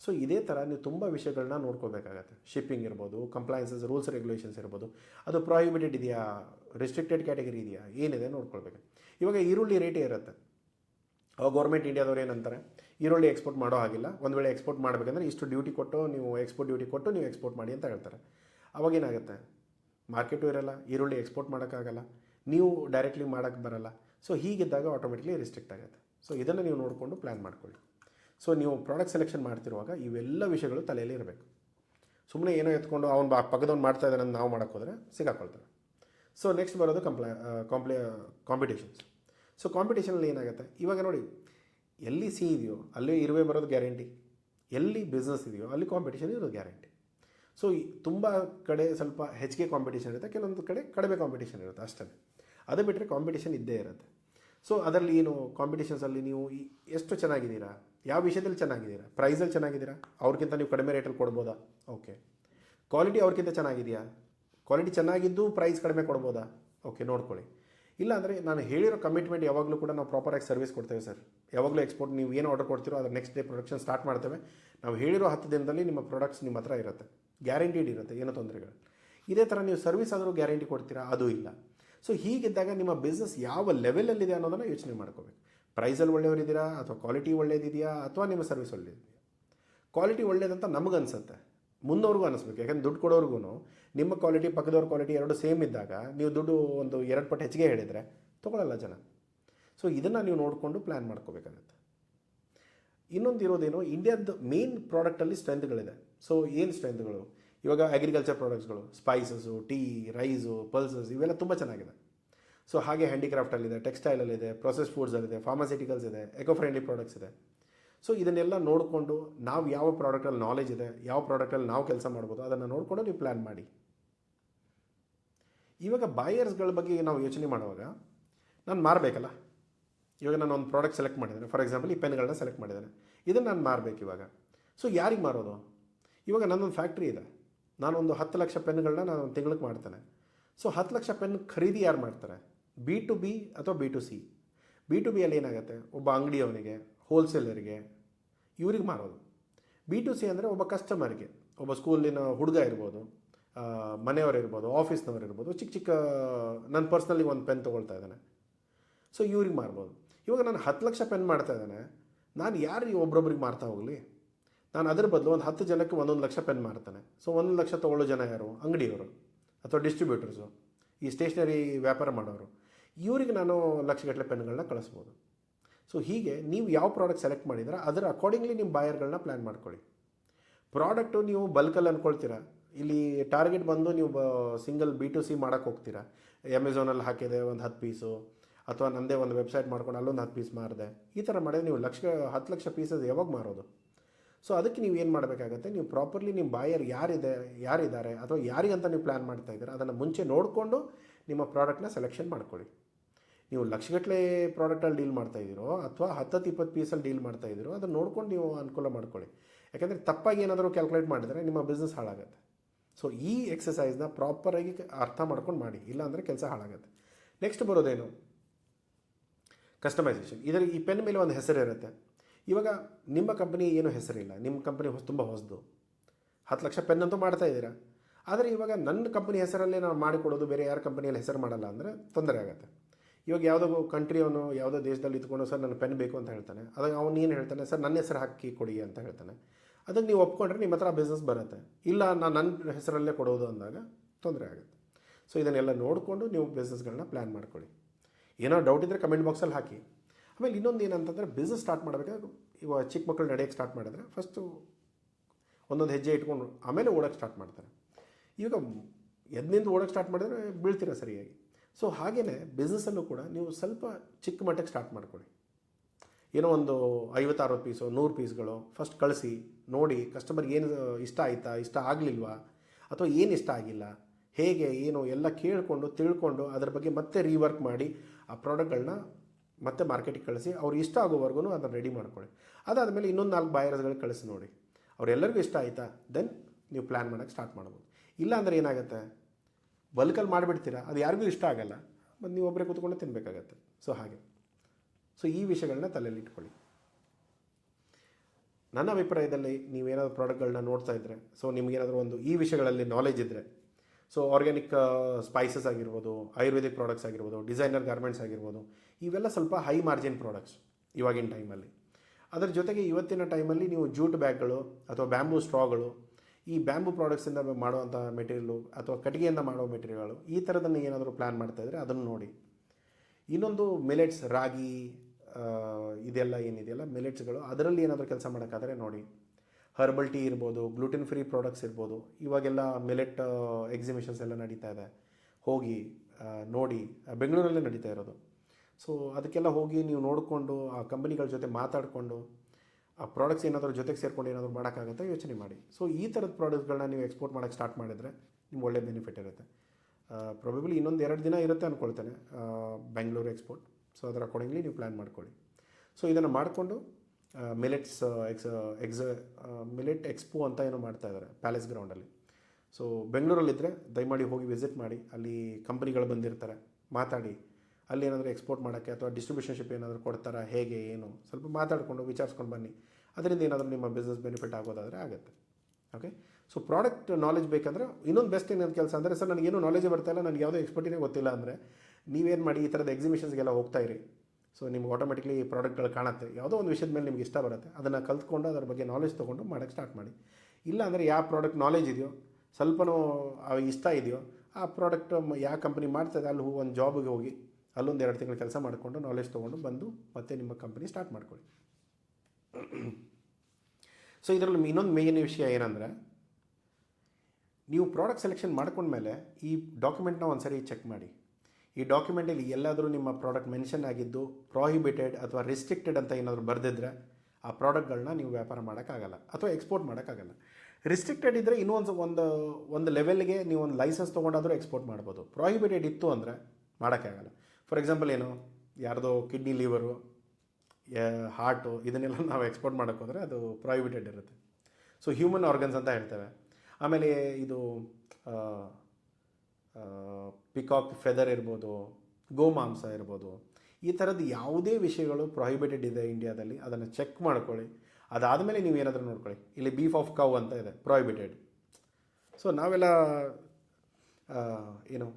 ಸೊ ಇದೇ ಥರ ನೀವು ತುಂಬ ವಿಷಯಗಳನ್ನ ನೋಡ್ಕೋಬೇಕಾಗತ್ತೆ ಶಿಪ್ಪಿಂಗ್ ಇರ್ಬೋದು ಕಂಪ್ಲೈನ್ಸಸ್ ರೂಲ್ಸ್ ರೆಗ್ಯುಲೇಷನ್ಸ್ ಇರ್ಬೋದು. ಅದು ಪ್ರಾಹಿಬಿಟೆಡ್ ಇದೆಯಾ? ರಿಸ್ಟ್ರಿಕ್ಟೆಡ್ ಕ್ಯಾಟಗರಿ ಇದೆಯಾ? ಏನಿದೆ ನೋಡ್ಕೊಳ್ಬೇಕು. ಇವಾಗ ಈರುಳ್ಳಿ ರೇಟೇ ಇರುತ್ತೆ ಅವಾಗ ಗೌರ್ಮೆಂಟ್ ಇಂಡಿಯಾದವ್ರು ಏನಂತಾರೆ? ಈರುಳ್ಳಿ ಎಕ್ಸ್ಪೋರ್ಟ್ ಮಾಡೋ ಹಾಗಿಲ್ಲ. ಒಂದು ವೇಳೆ ಎಕ್ಸ್ಪೋರ್ಟ್ ಮಾಡಬೇಕಂದ್ರೆ ಇಷ್ಟು ಡ್ಯೂಟಿ ಕೊಟ್ಟು, ನೀವು ಎಕ್ಸ್ಪೋರ್ಟ್ ಡ್ಯೂಟಿ ಕೊಟ್ಟು ನೀವು ಎಕ್ಸ್ಪೋರ್ಟ್ ಮಾಡಿ ಅಂತ ಹೇಳ್ತಾರೆ. ಅವಾಗೇನಾಗುತ್ತೆ ಮಾರ್ಕೆಟೂ ಇರಲ್ಲ. ಈರುಳ್ಳಿ ಎಕ್ಸ್ಪೋರ್ಟ್ ಮಾಡೋಕ್ಕಾಗಲ್ಲ. ನೀವು ಡೈರೆಕ್ಟ್ಲಿ ಮಾಡೋಕ್ಕೆ ಬರಲ್ಲ. ಸೊ ಹೀಗಿದ್ದಾಗ ಆಟೋಮೆಟಿಕ್ಲಿ ರಿಸ್ಟ್ರಿಕ್ಟ್ ಆಗುತ್ತೆ. ಸೊ ಇದನ್ನು ನೀವು ನೋಡಿಕೊಂಡು ಪ್ಲ್ಯಾನ್ ಮಾಡ್ಕೊಳ್ಳಿ. ಸೊ ನೀವು ಪ್ರಾಡಕ್ಟ್ ಸೆಲೆಕ್ಷನ್ ಮಾಡ್ತಿರುವಾಗ ಇವೆಲ್ಲ ವಿಷಯಗಳು ತಲೆಯಲ್ಲಿ ಇರಬೇಕು. ಸುಮ್ಮನೆ ಏನೋ ಎತ್ಕೊಂಡು ಅವ್ನು ಬಾ ಪಕ್ಕದವ್ನು ಮಾಡ್ತಾ ಇದ್ದಾನೆ ನಾವು ಮಾಡೋಕ್ಕೋದ್ರೆ ಸಿಗಾಕೊಳ್ತಾರೆ. ಸೊ ನೆಕ್ಸ್ಟ್ ಬರೋದು ಕಂಪ್ಲೈ ಕಾಂಪ್ಲೇ ಕಾಂಪಿಟೇಷನ್ಸ್ ಸೊ ಕಾಂಪಿಟೇಷನಲ್ಲಿ ಏನಾಗುತ್ತೆ? ಇವಾಗ ನೋಡಿ, ಎಲ್ಲಿ ಸಿ ಇದೆಯೋ ಅಲ್ಲಿ ಇರುವೆ ಬರೋದು ಗ್ಯಾರಂಟಿ ಎಲ್ಲಿ ಬಿಸ್ನೆಸ್ ಇದೆಯೋ ಅಲ್ಲಿ ಕಾಂಪಿಟೇಷನ್ ಇರೋದು ಗ್ಯಾರಂಟಿ ಸೊ ತುಂಬ ಕಡೆ ಸ್ವಲ್ಪ ಹೆಚ್ಚಿಗೆ ಕಾಂಪಿಟೇಷನ್ ಇರುತ್ತೆ, ಕೆಲವೊಂದು ಕಡೆ ಕಡಿಮೆ ಕಾಂಪಿಟೇಷನ್ ಇರುತ್ತೆ ಅಷ್ಟೇ. ಅದು ಬಿಟ್ಟರೆ ಕಾಂಪಿಟೇಷನ್ ಇದ್ದೇ ಇರುತ್ತೆ. ಸೊ ಅದರಲ್ಲಿ ಏನು ಕಾಂಪಿಟೇಷನ್ಸಲ್ಲಿ ನೀವು ಎಷ್ಟು ಚೆನ್ನಾಗಿದ್ದೀರಾ? ಯಾವ ವಿಷಯದಲ್ಲಿ ಚೆನ್ನಾಗಿದ್ದೀರಾ? ಪ್ರೈಸಲ್ಲಿ ಚೆನ್ನಾಗಿದ್ದೀರಾ? ಅವ್ರಿಗಿಂತ ನೀವು ಕಡಿಮೆ ರೇಟಲ್ಲಿ ಕೊಡ್ಬೋದಾ? ಓಕೆ ಕ್ವಾಲಿಟಿ ಅವ್ರಿಗಿಂತ ಚೆನ್ನಾಗಿದೆಯಾ ಕ್ವಾಲಿಟಿ ಚೆನ್ನಾಗಿದ್ದು ಪ್ರೈಸ್ ಕಡಿಮೆ ಕೊಡ್ಬೋದಾ? ಓಕೆ ನೋಡ್ಕೊಳ್ಳಿ. ಇಲ್ಲ ಅಂದರೆ ನಾನು ಹೇಳಿರೋ ಕಮಿಟ್ಮೆಂಟ್ ಯಾವಾಗಲೂ ಕೂಡ ನಾವು ಪ್ರಾಪರಾಗಿ ಸರ್ವಿಸ್ ಕೊಡ್ತೇವೆ ಸರ್. ಯಾವಾಗಲೂ ಎಕ್ಸ್ಪೋರ್ಟ್ ನೀವು ಏನು ಆರ್ಡರ್ ಕೊಡ್ತೀರೋ ಅದರ ನೆಕ್ಸ್ಟ್ ಡೇ ಪ್ರೊಡಕ್ಷನ್ ಸ್ಟಾರ್ಟ್ ಮಾಡ್ತೇವೆ. ನಾವು ಹೇಳಿರೋ ಹತ್ತು ದಿನದಲ್ಲಿ ನಿಮ್ಮ ಪ್ರಾಡಕ್ಟ್ಸ್ ನಿಮ್ಮ ಹತ್ರ ಇರುತ್ತೆ. ಗ್ಯಾರಂಟಿಡ್ ಇರುತ್ತೆ. ಏನೋ ತೊಂದರೆಗಳು ಇದೇ ಥರ ನೀವು ಸರ್ವಿಸ್ ಆದರೂ ಗ್ಯಾರಂಟಿ ಕೊಡ್ತೀರಾ? ಅದು ಇಲ್ಲ. ಸೊ ಹೀಗಿದ್ದಾಗ ನಿಮ್ಮ ಬಿಸ್ನೆಸ್ ಯಾವ ಲೆವೆಲಲ್ಲಿದೆ ಅನ್ನೋದನ್ನು ಯೋಚನೆ ಮಾಡ್ಕೋಬೇಕು. ಪ್ರೈಸಲ್ಲಿ ಒಳ್ಳೆಯವರಿದ್ದೀರಾ? ಅಥವಾ ಕ್ವಾಲಿಟಿ ಒಳ್ಳೇದಿದೆಯಾ? ಅಥವಾ ನಿಮ್ಮ ಸರ್ವಿಸ್ ಒಳ್ಳೇದಿದೆಯಾ? ಕ್ವಾಲಿಟಿ ಒಳ್ಳೇದಂತ ನಮಗನ್ಸುತ್ತೆ ಮುಂದವ್ರಿಗೂ ಅನಿಸ್ಬೇಕು. ಯಾಕಂದ್ರೆ ದುಡ್ಡು ಕೊಡೋರ್ಗು ನಿಮ್ಮ ಕ್ವಾಲಿಟಿ ಪಕ್ಕದವ್ರ ಕ್ವಾಲಿಟಿ ಎರಡು ಸೇಮ್ ಇದ್ದಾಗ ನೀವು ದುಡ್ಡು ಒಂದು ಎರಡು ಪಟ್ಟು ಹೆಚ್ಚಿಗೆ ಹೇಳಿದರೆ ತೊಗೊಳಲ್ಲ ಜನ. ಸೊ ಇದನ್ನು ನೀವು ನೋಡಿಕೊಂಡು ಪ್ಲ್ಯಾನ್ ಮಾಡ್ಕೋಬೇಕಾಗತ್ತೆ. ಇನ್ನೊಂದು ಇರೋದೇನು ಇಂಡಿಯಾದ ಮೇನ್ ಪ್ರಾಡಕ್ಟಲ್ಲಿ ಸ್ಟ್ರೆಂತ್ಗಳಿದೆ ಸೊ ಏನು ಸ್ಟ್ರೆಂತ್ಗಳು ಇವಾಗ ಅಗ್ರಿಕಲ್ಚರ್ ಪ್ರಾಡಕ್ಟ್ಸ್ಗಳು ಸ್ಪೈಸಸ್ಸು ಟೀ ರೈಸು ಪಲ್ಸಸ್ ಇವೆಲ್ಲ ತುಂಬ ಚೆನ್ನಾಗಿದೆ. ಸೊ ಹಾಗೆ ಹ್ಯಾಂಡಿಕ್ರಾಫ್ಟಲ್ಲಿದೆ ಟೆಕ್ಸ್ಟೈಲಲ್ಲಿದೆ ಪ್ರೊಸೆಸ್ ಫುಡ್ಸಲ್ಲಿದೆ ಫಾರ್ಮಾಸಿಟಿಕಲ್ಸ್ ಇದೆ ಎಕೋ ಫ್ರೆಂಡ್ಲಿ ಪ್ರಾಡಕ್ಟ್ಸ್ ಇದೆ. ಸೊ ಇದನ್ನೆಲ್ಲ ನೋಡಿಕೊಂಡು ನಾವು ಯಾವ ಪ್ರಾಡಕ್ಟಲ್ಲಿ ನಾಲೆಜ್ ಇದೆ, ಯಾವ ಪ್ರಾಡಕ್ಟಲ್ಲಿ ನಾವು ಕೆಲಸ ಮಾಡ್ಬೋದು, ಅದನ್ನು ನೋಡಿಕೊಂಡು ನೀವು ಪ್ಲ್ಯಾನ್ ಮಾಡಿ. ಇವಾಗ ಬಾಯರ್ಸ್ಗಳ ಬಗ್ಗೆ ನಾವು ಯೋಚನೆ ಮಾಡುವಾಗ ನಾನು ಮಾರಬೇಕಲ್ಲ? ಇವಾಗ ನಾನು ಒಂದು ಪ್ರಾಡಕ್ಟ್ ಸೆಲೆಕ್ಟ್ ಮಾಡಿದ್ದೇನೆ ಫಾರ್ ಎಕ್ಸಾಂಪಲ್ ಈ ಪೆನ್ಗಳನ್ನ ಸೆಲೆಕ್ಟ್ ಮಾಡಿದ್ದೇನೆ. ಇದನ್ನು ನಾನು ಮಾರಬೇಕು ಇವಾಗ. ಸೊ ಯಾರಿಗೆ ಮಾರೋದು? ಇವಾಗ ನನ್ನೊಂದು ಫ್ಯಾಕ್ಟ್ರಿ ಇದೆ. ನಾನೊಂದು ಹತ್ತು ಲಕ್ಷ ಪೆನ್ಗಳನ್ನ ನಾನು ಒಂದು ತಿಂಗಳಿಗೆ ಮಾಡ್ತೇನೆ. ಸೊ ಹತ್ತು ಲಕ್ಷ ಪೆನ್ ಖರೀದಿ ಯಾರು ಮಾಡ್ತಾರೆ? ಬಿ ಟು ಬಿ ಅಥವಾ B to C B to ಬಿಯಲ್ಲಿ ಏನಾಗುತ್ತೆ? ಒಬ್ಬ ಅಂಗಡಿಯವನಿಗೆ ಹೋಲ್ಸೇಲರಿಗೆ ಇವ್ರಿಗೆ ಮಾರೋದು. ಬಿ ಟು ಸಿ ಅಂದರೆ ಒಬ್ಬ ಕಸ್ಟಮರ್ಗೆ ಒಬ್ಬ ಸ್ಕೂಲಿನ ಹುಡುಗ ಇರ್ಬೋದು ಮನೆಯವರಿರ್ಬೋದು ಮನೆಯವರು ಇರ್ಬೋದು ಆಫೀಸ್ನವ್ರು ಇರ್ಬೋದು ಚಿಕ್ಕ ಚಿಕ್ಕ ನನ್ನ ಪರ್ಸ್ನಲಿ ಒಂದು ಪೆನ್ ತೊಗೊಳ್ತಾ ಇದ್ದಾನೆ. ಸೊ ಇವ್ರಿಗೆ ಮಾರ್ಬೋದು. ಇವಾಗ ನಾನು ಹತ್ತು ಲಕ್ಷ ಪೆನ್ ಮಾಡ್ತಾ ಇದ್ದಾನೆ. ನಾನು ಯಾರು ಒಬ್ರೊಬ್ರಿಗೆ ಮಾರ್ತಾ ಹೋಗಲಿ? ನಾನು ಅದ್ರ ಬದಲು ಒಂದು ಹತ್ತು ಜನಕ್ಕೆ ಒಂದೊಂದು ಲಕ್ಷ ಪೆನ್ ಮಾಡ್ತಾನೆ. ಸೊ ಒಂದೊಂದು ಲಕ್ಷ ತೊಗೊಳ್ಳೋ ಜನ ಯಾರು? ಅಂಗಡಿಯವರು ಅಥವಾ ಡಿಸ್ಟ್ರಿಬ್ಯೂಟರ್ಸು ಈ ಸ್ಟೇಷ್ನರಿ ವ್ಯಾಪಾರ ಮಾಡೋರು. ಇವರಿಗೆ ನಾನು ಲಕ್ಷಗಟ್ಟಲೆ ಪೆನ್ಗಳನ್ನ ಕಳಿಸ್ಬೋದು. ಸೊ ಹೀಗೆ ನೀವು ಯಾವ ಪ್ರಾಡಕ್ಟ್ ಸೆಲೆಕ್ಟ್ ಮಾಡಿದ್ರೆ, ಅದರ ಅಕಾರ್ಡಿಂಗ್ಲಿ ನಿಮ್ಮ ಬಾಯರ್ಗಳನ್ನ ಪ್ಲ್ಯಾನ್ ಮಾಡ್ಕೊಳ್ಳಿ. ಪ್ರಾಡಕ್ಟು ನೀವು ಬಲ್ಕಲ್ಲಿ ಅಂದ್ಕೊಳ್ತೀರಾ ಇಲ್ಲಿ ಟಾರ್ಗೆಟ್ ಬಂದು ನೀವು ಬ ಸಿಂಗಲ್ ಬಿ ಟು ಸಿ ಮಾಡೋಕ್ಕೆ ಹೋಗ್ತೀರಾ. ಅಮೆಝಾನಲ್ಲಿ ಹಾಕಿದೆ ಒಂದು ಹತ್ತು ಪೀಸು ಅಥವಾ ನನ್ನದೇ ಒಂದು ವೆಬ್ಸೈಟ್ ಮಾಡ್ಕೊಂಡು ಅಲ್ಲೊಂದು ಹತ್ತು ಪೀಸ್ ಮಾರಿದೆ. ಈ ಥರ ಮಾಡಿದ್ರೆ ನೀವು ಲಕ್ಷ, ಹತ್ತು ಲಕ್ಷ ಪೀಸಸ್ ಯಾವಾಗ ಮಾರೋದು? ಸೊ ಅದಕ್ಕೆ ನೀವು ಏನು ಮಾಡಬೇಕಾಗತ್ತೆ? ನೀವು ಪ್ರಾಪರ್ಲಿ ನಿಮ್ಮ ಬಾಯರ್ ಯಾರಿದೆ, ಯಾರಿದ್ದಾರೆ ಅಥವಾ ಯಾರಿಗಂತ ನೀವು ಪ್ಲ್ಯಾನ್ ಮಾಡ್ತಾ ಇದ್ದೀರಾ, ಅದನ್ನು ಮುಂಚೆ ನೋಡಿಕೊಂಡು ನಿಮ್ಮ ಪ್ರಾಡಕ್ಟ್ನ ಸೆಲೆಕ್ಷನ್ ಮಾಡ್ಕೊಳ್ಳಿ. ನೀವು ಲಕ್ಷಗಟ್ಟಲೆ ಪ್ರಾಡಕ್ಟಲ್ಲಿ ಡೀಲ್ ಮಾಡ್ತಾ ಇದ್ದೀರೋ ಅಥವಾ ಹತ್ತತ್ತು ಇಪ್ಪತ್ತು ಪೀಸಲ್ಲಿ ಡೀಲ್ ಮಾಡ್ತಾ ಇದ್ದೀರೋ, ಅದನ್ನು ನೋಡ್ಕೊಂಡು ನೀವು ಅನುಕೂಲ ಮಾಡ್ಕೊಳ್ಳಿ. ಯಾಕೆಂದರೆ ತಪ್ಪಾಗಿ ಏನಾದರೂ ಕ್ಯಾಲ್ಕುಲೇಟ್ ಮಾಡಿದರೆ ನಿಮ್ಮ ಬಿಸ್ನೆಸ್ ಹಾಳಾಗುತ್ತೆ. ಸೊ ಈ ಎಕ್ಸಸೈಸ್ನ ಪ್ರಾಪರಾಗಿ ಅರ್ಥ ಮಾಡ್ಕೊಂಡು ಮಾಡಿ ಇಲ್ಲಾಂದರೆ ಕೆಲಸ ಹಾಳಾಗುತ್ತೆ. ನೆಕ್ಸ್ಟ್ ಬರೋದೇನು? ಕಸ್ಟಮೈಸೇಷನ್ ಇದರ ಈ ಪೆನ್ ಮೇಲೆ ಒಂದು ಹೆಸರು ಇರುತ್ತೆ ಇವಾಗ ನಿಮ್ಮ ಕಂಪ್ನಿ ಏನೂ ಹೆಸರಿಲ್ಲ. ನಿಮ್ಮ ಕಂಪ್ನಿ ಹೊಸ ತುಂಬ ಹೊಸದು. ಹತ್ತು ಲಕ್ಷ ಪೆನ್ ಅಂತೂ ಮಾಡ್ತಾ ಇದ್ದೀರಾ. ಆದರೆ ಇವಾಗ ನನ್ನ ಕಂಪ್ನಿ ಹೆಸರಲ್ಲೇ ನಾವು ಮಾಡಿಕೊಡೋದು ಬೇರೆ ಯಾರ ಕಂಪ್ನಿಯಲ್ಲಿ ಹೆಸರು ಮಾಡಲ್ಲ ಅಂದರೆ ತೊಂದರೆ ಆಗುತ್ತೆ. ಇವಾಗ ಯಾವುದೋ ಕಂಟ್ರಿಯವನು ಯಾವುದೋ ದೇಶದಲ್ಲಿ ಇದ್ಕೊಂಡು, ಸರ್ ನನ್ನ ಪೆನ್ ಬೇಕು ಅಂತ ಹೇಳ್ತಾನೆ. ಅದಾಗ ಅವನು ಏನು ಹೇಳ್ತಾನೆ, ಸರ್ ನನ್ನ ಹೆಸರು ಹಾಕಿ ಕೊಡಿ ಅಂತ ಹೇಳ್ತಾನೆ. ಅದಕ್ಕೆ ನೀವು ಒಪ್ಕೊಂಡ್ರೆ ನಿಮ್ಮ ಹತ್ರ ಬಿಸ್ನೆಸ್ ಬರುತ್ತೆ. ಇಲ್ಲ ನಾನು ನನ್ನ ಹೆಸರಲ್ಲೇ ಕೊಡೋದು ಅಂದಾಗ ತೊಂದರೆ ಆಗುತ್ತೆ. ಸೊ ಇದನ್ನೆಲ್ಲ ನೋಡಿಕೊಂಡು ನೀವು ಬಿಸ್ನೆಸ್ಗಳನ್ನ ಪ್ಲ್ಯಾನ್ ಮಾಡ್ಕೊಳ್ಳಿ. ಏನೋ ಡೌಟ್ ಇದ್ದರೆ ಕಮೆಂಟ್ ಬಾಕ್ಸಲ್ಲಿ ಹಾಕಿ. ಆಮೇಲೆ ಇನ್ನೊಂದು ಏನಂತಂದರೆ ಬಿಸ್ನೆಸ್ ಸ್ಟಾರ್ಟ್ ಮಾಡಬೇಕಾದ್ರೆ ಇವಾಗ ಚಿಕ್ಕ ಮಕ್ಕಳು ನಡೆಯೋಕ್ಕೆ ಸ್ಟಾರ್ಟ್ ಮಾಡಿದ್ರೆ ಫಸ್ಟು ಒಂದೊಂದು ಹೆಜ್ಜೆ ಇಟ್ಕೊಂಡು ಆಮೇಲೆ ಓಡೋಕ್ಕೆ ಸ್ಟಾರ್ಟ್ ಮಾಡ್ತಾರೆ. ಈಗ ಎದ್ನಿಂದ ಓಡೋಕ್ಕೆ ಸ್ಟಾರ್ಟ್ ಮಾಡಿದ್ರೆ ಬೀಳ್ತೀರ ಸರಿಯಾಗಿ. ಸೊ ಹಾಗೆಯೇ ಬಿಸ್ನೆಸ್ಸಲ್ಲೂ ಕೂಡ ನೀವು ಸ್ವಲ್ಪ ಚಿಕ್ಕ ಮಟ್ಟಕ್ಕೆ ಸ್ಟಾರ್ಟ್ ಮಾಡ್ಕೊಳ್ಳಿ. ಏನೋ ಒಂದು ಐವತ್ತಾರು ಪೀಸು ನೂರು ಪೀಸ್ಗಳು ಫಸ್ಟ್ ಕಳಿಸಿ, ನೋಡಿ ಕಸ್ಟಮರ್ಗೆ ಏನು ಇಷ್ಟ ಆಯಿತಾ, ಇಷ್ಟ ಆಗಲಿಲ್ವಾ, ಅಥವಾ ಏನು ಇಷ್ಟ ಆಗಿಲ್ಲ, ಹೇಗೆ, ಏನು ಎಲ್ಲ ಕೇಳಿಕೊಂಡು ತಿಳ್ಕೊಂಡು ಅದ್ರ ಬಗ್ಗೆ ಮತ್ತೆ ರೀವರ್ಕ್ ಮಾಡಿ ಆ ಪ್ರಾಡಕ್ಟ್ಗಳನ್ನ ಮತ್ತೆ ಮಾರ್ಕೆಟಿಗೆ ಕಳಿಸಿ ಅವ್ರು ಇಷ್ಟ ಆಗೋವರೆಗೂ ಅದನ್ನು ರೆಡಿ ಮಾಡ್ಕೊಳ್ಳಿ. ಅದಾದಮೇಲೆ ಇನ್ನೊಂದು ನಾಲ್ಕು ಬಾಯರ್ಸ್ಗಳಿಗೆ ಕಳಿಸಿ ನೋಡಿ. ಅವರೆಲ್ಲರಿಗೂ ಇಷ್ಟ ಆಯಿತಾ? ದೆನ್ ನೀವು ಪ್ಲ್ಯಾನ್ ಮಾಡೋಕ್ಕೆ ಸ್ಟಾರ್ಟ್ ಮಾಡ್ಬೋದು. ಇಲ್ಲ ಅಂದರೆ ಏನಾಗುತ್ತೆ? ಬಲ್ಕಲ್ಲಿ ಮಾಡಿಬಿಡ್ತೀರಾ? ಅದು ಯಾರಿಗೂ ಇಷ್ಟ ಆಗಲ್ಲ. ಮತ್ತು ನೀವು ಒಬ್ಬರೇ ಕೂತ್ಕೊಂಡು ತಿನ್ನಬೇಕಾಗತ್ತೆ ಸೊ ಹಾಗೆ. ಸೊ ಈ ವಿಷಯಗಳನ್ನ ತಲೆಯಲ್ಲಿ ಇಟ್ಕೊಳ್ಳಿ. ನನ್ನ ಅಭಿಪ್ರಾಯದಲ್ಲಿ ನೀವೇನಾದರೂ ಪ್ರಾಡಕ್ಟ್ಗಳನ್ನ ನೋಡ್ತಾ ಇದ್ದರೆ ಸೊ ನಿಮಗೇನಾದರೂ ಒಂದು ಈ ವಿಷಯಗಳಲ್ಲಿ ನಾಲೆಜ್ ಇದ್ದರೆ ಸೊ ಆರ್ಗ್ಯಾನಿಕ್ ಸ್ಪೈಸಸ್ ಆಗಿರ್ಬೋದು ಆಯುರ್ವೇದಿಕ್ ಪ್ರಾಡಕ್ಟ್ಸ್ ಆಗಿರ್ಬೋದು ಡಿಸೈನರ್ ಗಾರ್ಮೆಂಟ್ಸ್ ಆಗಿರ್ಬೋದು, ಇವೆಲ್ಲ ಸ್ವಲ್ಪ ಹೈ ಮಾರ್ಜಿನ್ ಪ್ರಾಡಕ್ಟ್ಸ್ ಇವಾಗಿನ ಟೈಮಲ್ಲಿ ಅದರ ಜೊತೆಗೆ ಇವತ್ತಿನ ಟೈಮಲ್ಲಿ ನೀವು ಜೂಟ್ ಬ್ಯಾಗ್ಗಳು ಅಥವಾ ಬ್ಯಾಂಬೂ ಸ್ಟ್ರಾಗಳು ಈ ಬ್ಯಾಂಬೂ ಪ್ರಾಡಕ್ಟ್ಸಿಂದ ಮಾಡುವಂಥ ಮೆಟೀರಿಯಲು ಅಥವಾ ಕಟ್ಟಿಗೆಯಿಂದ ಮಾಡೋ ಮೆಟೀರಿಯಲ್ಗಳು ಈ ಥರದನ್ನು ಏನಾದರೂ ಪ್ಲ್ಯಾನ್ ಮಾಡ್ತಾ ಇದ್ದರೆ ಅದನ್ನು ನೋಡಿ. ಇನ್ನೊಂದು ಮಿಲೆಟ್ಸ್ ರಾಗಿ ಇದೆಲ್ಲ ಏನಿದೆಯಲ್ಲ ಮಿಲೆಟ್ಸ್ಗಳು ಅದರಲ್ಲಿ ಏನಾದರೂ ಕೆಲಸ ಮಾಡೋಕ್ಕಾದರೆ ನೋಡಿ. ಹರ್ಬಲ್ ಟೀ ಇರ್ಬೋದು ಗ್ಲೂಟಿನ್ ಫ್ರೀ ಪ್ರಾಡಕ್ಟ್ಸ್ ಇರ್ಬೋದು, ಇವಾಗೆಲ್ಲ ಮಿಲೆಟ್ ಎಕ್ಸಿಬಿಷನ್ಸ್ ಎಲ್ಲ ನಡೀತಾ ಇದೆ. ಹೋಗಿ ನೋಡಿ ಬೆಂಗಳೂರಲ್ಲೇ ನಡೀತಾ ಇರೋದು. ಸೊ ಅದಕ್ಕೆಲ್ಲ ಹೋಗಿ ನೀವು ನೋಡಿಕೊಂಡು, ಆ ಕಂಪನಿಗಳ ಜೊತೆ ಮಾತಾಡಿಕೊಂಡು, ಆ ಪ್ರಾಡಕ್ಟ್ಸ್ ಏನಾದರೂ ಜೊತೆಗೆ ಸೇರಿಕೊಂಡು ಏನಾದರೂ ಮಾಡೋಕ್ಕಾಗುತ್ತೆ ಯೋಚನೆ ಮಾಡಿ. ಸೊ ಈ ಥರದ ಪ್ರಾಡಕ್ಟ್ಸ್ಗಳನ್ನ ನೀವು ಎಕ್ಸ್ಪೋರ್ಟ್ ಮಾಡೋಕ್ಕೆ ಸ್ಟಾರ್ಟ್ ಮಾಡಿದರೆ ನಿಮ್ಗೆ ಒಳ್ಳೆ ಬೆನಿಫಿಟ್ ಇರುತ್ತೆ. ಪ್ರಾಬಬಲಿ ಇನ್ನೊಂದು ಎರಡು ದಿನ ಇರುತ್ತೆ ಅಂದ್ಕೊಳ್ತೇನೆ ಬೆಂಗಳೂರು ಎಕ್ಸ್ಪೋರ್ಟ್ ಸೊ ಅದರ ಅಕಾರ್ಡಿಂಗ್ಲಿ ನೀವು ಪ್ಲ್ಯಾನ್ ಮಾಡ್ಕೊಳ್ಳಿ. ಸೊ ಇದನ್ನು ಮಾಡಿಕೊಂಡು millets ex ex millet expo ಅಂತ ಏನೋ ಮಾಡ್ತಾ ಇದ್ದಾರೆ ಪ್ಯಾಲೇಸ್ ಗ್ರೌಂಡಲ್ಲಿ ಸೊ ಬೆಂಗಳೂರಲ್ಲಿದ್ದರೆ ದಯಮಾಡಿ ಹೋಗಿ ವಿಸಿಟ್ ಮಾಡಿ, ಅಲ್ಲಿ ಕಂಪ್ನಿಗಳು ಬಂದಿರ್ತಾರೆ, ಮಾತಾಡಿ. ಅಲ್ಲಿ ಏನಾದರೂ ಎಕ್ಸ್ಪೋರ್ಟ್ ಮಾಡೋಕ್ಕೆ ಅಥವಾ ಡಿಸ್ಟ್ರಿಬ್ಯೂಷನ್ಶಿಪ್ ಏನಾದರೂ ಕೊಡ್ತಾರಾ, ಹೇಗೆ, ಏನು, ಸ್ವಲ್ಪ ಮಾತಾಡಿಕೊಂಡು, ವಿಚಾರಿಸ್ಕೊಂಡು ಬನ್ನಿ. ಅದರಿಂದ ಏನಾದರೂ ನಿಮ್ಮ ಬಿಸ್ನೆಸ್ ಬೆನಿಫಿಟ್ ಆಗೋದಾದರೆ ಆಗುತ್ತೆ. ಓಕೆ ಸೊ ಪ್ರಾಡಕ್ಟ್ ನಾಲೆಜ್ ಬೇಕಂದರೆ, ಇನ್ನೊಂದು ಬೆಸ್ಟ್ ಏನಂತ ಕೆಲಸ ಅಂದರೆ, ಸರ್, ನನಗೇನು ನಾಲೆಜೇ ಬರ್ತಾ ಇಲ್ಲ, ನನಗೆ ಯಾವುದೋ ಎಕ್ಸ್ಪರ್ಟಿನೇ ಗೊತ್ತಿಲ್ಲ ಅಂದರೆ, ನೀವೇನು ಮಾಡಿ ಈ ಥರದ ಎಕ್ಸಿಬಿಷನ್ಸ್ಗೆಲ್ಲ ಹೋಗ್ತಾ ಇರಿ. ಸೊ ನಿಮ್ಗೆ ಆಟೋಮೆಟಿಕ್ಲಿ ಪ್ರಾಡಕ್ಟ್ಗಳು ಕಾಣುತ್ತೆ. ಯಾವುದೋ ಒಂದು ವಿಷಯದ ಮೇಲೆ ನಿಮ್ಗೆ ಇಷ್ಟ ಬರುತ್ತೆ. ಅದನ್ನು ಕಲ್ತ್ಕೊಂಡು ಅದರ ಬಗ್ಗೆ ನಾಲೆಜ್ ತೊಗೊಂಡು ಮಾಡೋಕ್ಕೆ ಸ್ಟಾರ್ಟ್ ಮಾಡಿ. ಇಲ್ಲ ಅಂದರೆ ಯಾವ ಪ್ರಾಡಕ್ಟ್ ನಾಲೆಜ್ ಇದೆಯೋ, ಸ್ವಲ್ಪನೂ ಇಷ್ಟ ಇದೆಯೋ, ಆ ಪ್ರಾಡಕ್ಟ್ ಯಾವ ಕಂಪ್ನಿ ಮಾಡ್ತದೆ, ಅಲ್ಲಿ ಒಂದು ಜಾಬ್ಗೆ ಹೋಗಿ ಅಲ್ಲೊಂದು ಎರಡು ತಿಂಗಳು ಕೆಲಸ ಮಾಡಿಕೊಂಡು ನಾಲೆಜ್ ತೊಗೊಂಡು ಬಂದು ಮತ್ತೆ ನಿಮ್ಮ ಕಂಪ್ನಿ ಸ್ಟಾರ್ಟ್ ಮಾಡ್ಕೊಳ್ಳಿ. ಸೊ ಇದರಲ್ಲಿ ಇನ್ನೊಂದು ಮೇಯ್ನ್ ವಿಷಯ ಏನಂದರೆ, ನೀವು ಪ್ರಾಡಕ್ಟ್ ಸೆಲೆಕ್ಷನ್ ಮಾಡ್ಕೊಂಡ್ಮೇಲೆ ಈ ಡಾಕ್ಯುಮೆಂಟ್ನ ಒಂದು ಸರಿ ಚೆಕ್ ಮಾಡಿ. ಈ ಡಾಕ್ಯುಮೆಂಟಲ್ಲಿ ಎಲ್ಲಾದರೂ ನಿಮ್ಮ ಪ್ರಾಡಕ್ಟ್ ಮೆನ್ಷನ್ ಆಗಿದ್ದು ಪ್ರಾಹಿಬಿಟೆಡ್ ಅಥವಾ ರಿಸ್ಟ್ರಿಕ್ಟೆಡ್ ಅಂತ ಏನಾದರೂ ಬರೆದಿದ್ರೆ, ಆ ಪ್ರಾಡಕ್ಟ್ಗಳನ್ನ ನೀವು ವ್ಯಾಪಾರ ಮಾಡೋಕ್ಕಾಗಲ್ಲ ಅಥವಾ ಎಕ್ಸ್ಪೋರ್ಟ್ ಮಾಡೋಕ್ಕಾಗಲ್ಲ. ರಿಸ್ಟ್ರಿಕ್ಟೆಡ್ ಇದ್ದರೆ ಇನ್ನೂ ಒಂದು ಒಂದು ಲೆವೆಲ್ಗೆ ನೀವು ಒಂದು ಲೈಸೆನ್ಸ್ ತೊಗೊಂಡಾದರೂ ಎಕ್ಸ್ಪೋರ್ಟ್ ಮಾಡ್ಬೋದು. ಪ್ರಾಹಿಬಿಟೆಡ್ ಇತ್ತು ಅಂದರೆ ಮಾಡೋಕ್ಕಾಗಲ್ಲ. ಫಾರ್ ಎಕ್ಸಾಂಪಲ್ ಏನು, ಯಾರ್ದೋ ಕಿಡ್ನಿ ಲಿವರು ಹಾರ್ಟು ಇದನ್ನೆಲ್ಲ ನಾವು ಎಕ್ಸ್ಪೋರ್ಟ್ ಮಾಡೋಕ್ಕೆ ಹೋದರೆ ಅದು ಪ್ರಾಹಿಬಿಟೆಡ್ ಇರುತ್ತೆ. ಸೊ ಹ್ಯೂಮನ್ ಆರ್ಗನ್ಸ್ ಅಂತ ಹೇಳ್ತೇವೆ. ಆಮೇಲೆ ಇದು ಪಿಕಾಕ್ ಫೆದರ್ ಇರ್ಬೋದು, ಗೋಮಾಂಸ ಇರ್ಬೋದು, ಈ ಥರದ್ದು ಯಾವುದೇ ವಿಷಯಗಳು ಪ್ರೊಹಿಬಿಟೆಡ್ ಇದೆ ಇಂಡಿಯಾದಲ್ಲಿ ಅದನ್ನು ಚೆಕ್ ಮಾಡ್ಕೊಳ್ಳಿ. ಅದಾದಮೇಲೆ ನೀವು ಏನಾದರೂ ನೋಡ್ಕೊಳ್ಳಿ. ಇಲ್ಲಿ ಬೀಫ್ ಆಫ್ ಕವ್ ಅಂತ ಇದೆ ಪ್ರೊಹಿಬಿಟೆಡ್ ಸೊ ನಾವೆಲ್ಲ ಏನು,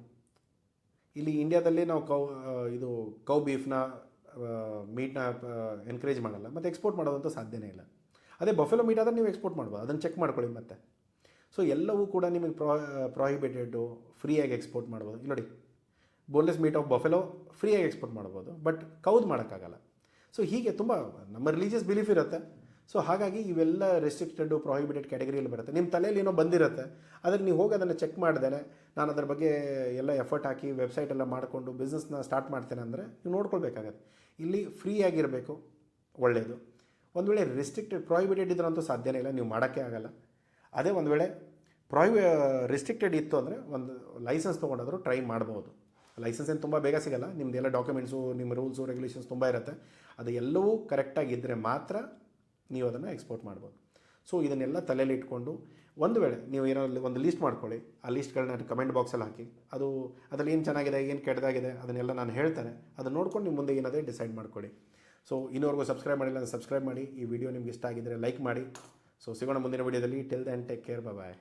ಇಲ್ಲಿ ಇಂಡಿಯಾದಲ್ಲಿ ನಾವು ಕೌ ಇದು ಕೌ ಬೀಫ್ನ ಮೀಟ್ನ ಎನ್ಕರೇಜ್ ಮಾಡಲ್ಲ. ಮತ್ತು ಎಕ್ಸ್ಪೋರ್ಟ್ ಮಾಡೋದಂತೂ ಸಾಧ್ಯನೇ ಇಲ್ಲ. ಅದೇ ಬಫೆಲೋ ಮೀಟ್ ಆದರೆ ನೀವು ಎಕ್ಸ್ಪೋರ್ಟ್ ಮಾಡ್ಬೋದು. ಅದನ್ನು ಚೆಕ್ ಮಾಡ್ಕೊಳ್ಳಿ ಮತ್ತೆ. ಸೊ ಎಲ್ಲವೂ ಕೂಡ ನಿಮಗೆ ಪ್ರಾ ಪ್ರಾಹಿಬಿಟೆಡು ಫ್ರೀಯಾಗಿ ಎಕ್ಸ್ಪೋರ್ಟ್ ಮಾಡ್ಬೋದು. ಇಲ್ಲಿ ನೋಡಿ ಬೋನ್ಲೆಸ್ ಮೀಟ್ ಆಫ್ ಬಫೆಲೋ ಫ್ರೀಯಾಗಿ ಎಕ್ಸ್ಪೋರ್ಟ್ ಮಾಡ್ಬೋದು. ಬಟ್ ಕೌದು ಮಾಡೋಕ್ಕಾಗಲ್ಲ. ಸೊ ಹೀಗೆ ತುಂಬ ನಮ್ಮ ರಿಲೀಜಿಯಸ್ ಬಿಲೀಫ್ ಇರುತ್ತೆ. ಸೊ ಹಾಗಾಗಿ ಇವೆಲ್ಲ ರೆಸ್ಟ್ರಿಕ್ಟೆಡ್ ಪ್ರಾಹಿಬಿಟೆಡ್ ಕ್ಯಾಟಗರಿಯಲ್ಲಿ ಬರುತ್ತೆ. ನಿಮ್ಮ ತಲೆಯಲ್ಲಿ ಏನೋ ಬಂದಿರುತ್ತೆ ಆದರೆ ನೀವು ಹೋಗಿ ಅದನ್ನು ಚೆಕ್ ಮಾಡ್ದೇನೆ ನಾನು ಅದರ ಬಗ್ಗೆ ಎಲ್ಲ ಎಫರ್ಟ್ ಹಾಕಿ ವೆಬ್ಸೈಟ್ ಎಲ್ಲ ಮಾಡಿಕೊಂಡು ಬಿಸ್ನೆಸ್ನ ಸ್ಟಾರ್ಟ್ ಮಾಡ್ತೇನೆ ಅಂದರೆ ನೀವು ನೋಡ್ಕೊಳ್ಬೇಕಾಗತ್ತೆ. ಇಲ್ಲಿ ಫ್ರೀ ಆಗಿರಬೇಕು ಒಳ್ಳೆಯದು ಒಂದು ವೇಳೆ ರೆಸ್ಟ್ರಿಕ್ಟೆಡ್ ಪ್ರಾಹಿಬಿಟೆಡ್ ಇದ್ರಂತೂ ಸಾಧ್ಯನೇ ಇಲ್ಲ. ನೀವು ಮಾಡೋಕ್ಕೆ ಆಗಲ್ಲ. ಅದೇ ಒಂದು ವೇಳೆ ಪ್ರಾಯ್ ರಿಸ್ಟ್ರಿಕ್ಟೆಡ್ ಇತ್ತು ಅಂದರೆ ಒಂದು ಲೈಸೆನ್ಸ್ ತೊಗೊಂಡಾದರೂ ಟ್ರೈ ಮಾಡ್ಬೋದು. ಲೈಸೆನ್ಸ್ ಏನು ತುಂಬ ಬೇಗ ಸಿಗಲ್ಲ. ನಿಮ್ಮದೆಲ್ಲ ಡಾಕ್ಯುಮೆಂಟ್ಸು ನಿಮ್ಮ ರೂಲ್ಸು ರೆಗ್ಯುಲೇಷನ್ಸ್ ತುಂಬ ಇರುತ್ತೆ. ಅದು ಎಲ್ಲವೂ ಕರೆಕ್ಟಾಗಿದ್ದರೆ ಮಾತ್ರ ನೀವು ಅದನ್ನು ಎಕ್ಸ್ಪೋರ್ಟ್ ಮಾಡ್ಬೋದು. ಸೊ ಇದನ್ನೆಲ್ಲ ತಲೆಯಲ್ಲಿ ಇಟ್ಕೊಂಡು ಒಂದು ವೇಳೆ ನೀವು ಏನಾದರೂ ಒಂದು ಲೀಸ್ಟ್ ಮಾಡ್ಕೊಳ್ಳಿ. ಆ ಲೀಸ್ಟ್ಗಳನ್ನ ಕಮೆಂಟ್ ಬಾಕ್ಸಲ್ಲಿ ಹಾಕಿ. ಅದು, ಅದರಲ್ಲಿ ಏನು ಚೆನ್ನಾಗಿದೆ, ಏನು ಕೆಟ್ಟದಾಗಿದೆ ಅದನ್ನೆಲ್ಲ ನಾನು ಹೇಳ್ತೇನೆ. ಅದನ್ನು ನೋಡ್ಕೊಂಡು ನಿಮ್ಮ ಮುಂದೆ ಏನಾದರೆ ಡಿಸೈಡ್ ಮಾಡ್ಕೊಳ್ಳಿ. ಸೊ ಇನ್ನೂವರೆಗೂ ಸಬ್ಸ್ಕ್ರೈಬ್ ಮಾಡಿಲ್ಲ ಸಬ್ಸ್ಕ್ರೈಬ್ ಮಾಡಿ. ಈ ವಿಡಿಯೋ ನಿಮ್ಗೆ ಇಷ್ಟ ಆಗಿದ್ದರೆ ಲೈಕ್ ಮಾಡಿ. ಸೊ ಸಿಗೋಣ ಮುಂದಿನ ವಿಡಿಯೋದಲ್ಲಿ till then take care bye